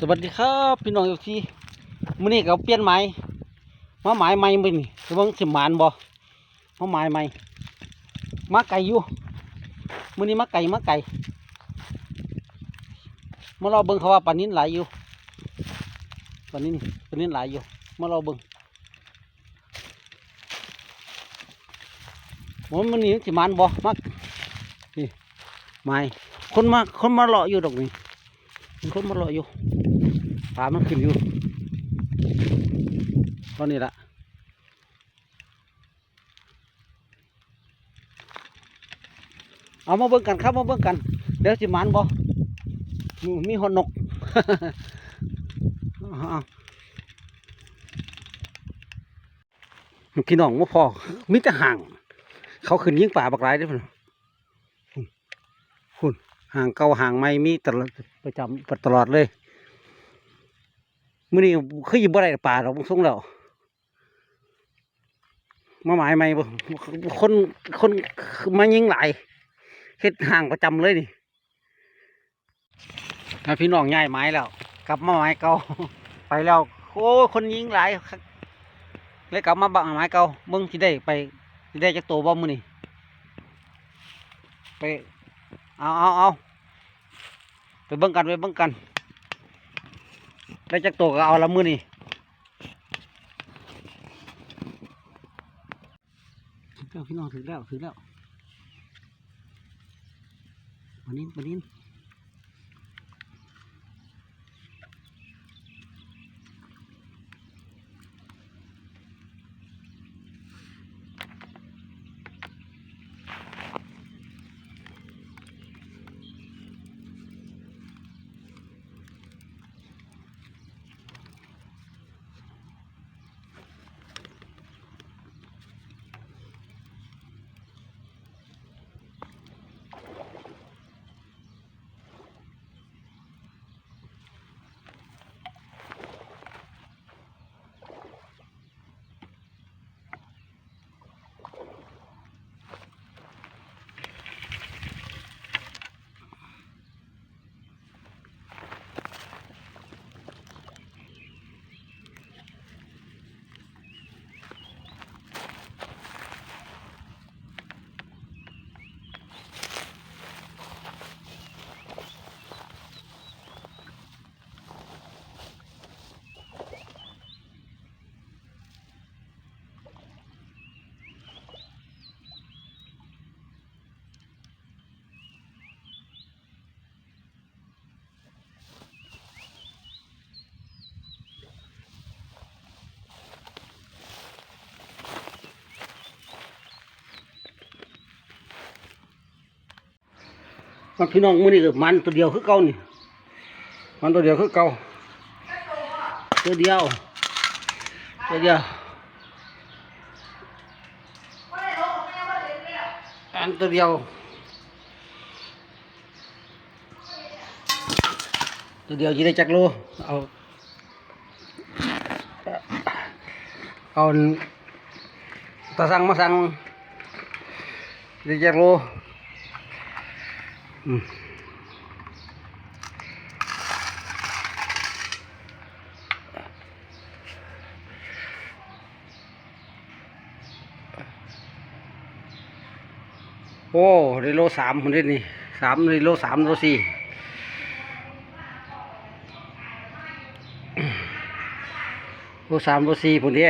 สวัสดีครับพี่น้องอยู่ที่มื้อนี้ก็เปลี่ยนไม้มาหมายใหม่มื้อนี้สิเบิ่งสิหมานบ่มาหมายใหม่มาไก่อยู่มื้อนี้มาไก่มาไก่มารอเบิ่งเขาว่าปลานินหลายอยู่ปลานินปลานินหลายอยู่มารอเบิ่งมมื้อนี้สิหมานบ่มานี่ไม้คนมาคนมาเลาะอยู่ดอกนี้คนมาเลาะอยู่ ปลามันขึ้นอยู่ตอนนี้ละเอามาเบิ่งกันครับมาเบิ่งกัน เดี๋ยวสิมันบ่มีมีหอนนกพี่น้องว่าพอมิแต่ห่าง เขาขึ้นยิงป่าบักหลายเด้พุ่นพุ่นพุ่นห่างเก่าห่างไม่มีตลอดประจำตลอดเลย มื้อนี้คืออยู่บ่ได้ป่าดอกส่งแล้วมาหมายใหม่บ่คนคนมายิงหลายเฮ็ดห่างประจำเลยนี่ถ้าพี่น้องย้ายไม้แล้ว กลับมาไม้เก่าไปแล้วโอ้คนยิงหลายเลยกลับมาบังไม้เก่าเบิ่งสิได้ไปสิได้จักโตบ่มื้อนี้ไปเอาเอาเอาไปเบิ่งกันไปเบิ่งกัน ได้จักตัวก็เอาละมือนี่พี่น้องถึงแล้วถึงแล้ววันนี้วันนี้ มันพี่น้องมือนี่ก็มันตัวเดียวคือเก่านี่มันตัวเดียวคือเก่าตัวเดียวตัวเดียวอันตัวเดียวตัวเดียวจะได้จักโลเอาเอาตาสั่งมาสั่งได้จักโลอืม โอ้ได้โลสามคนนี้นี่สามได้โลสามโลสี่โลสามโลสี่คนนี้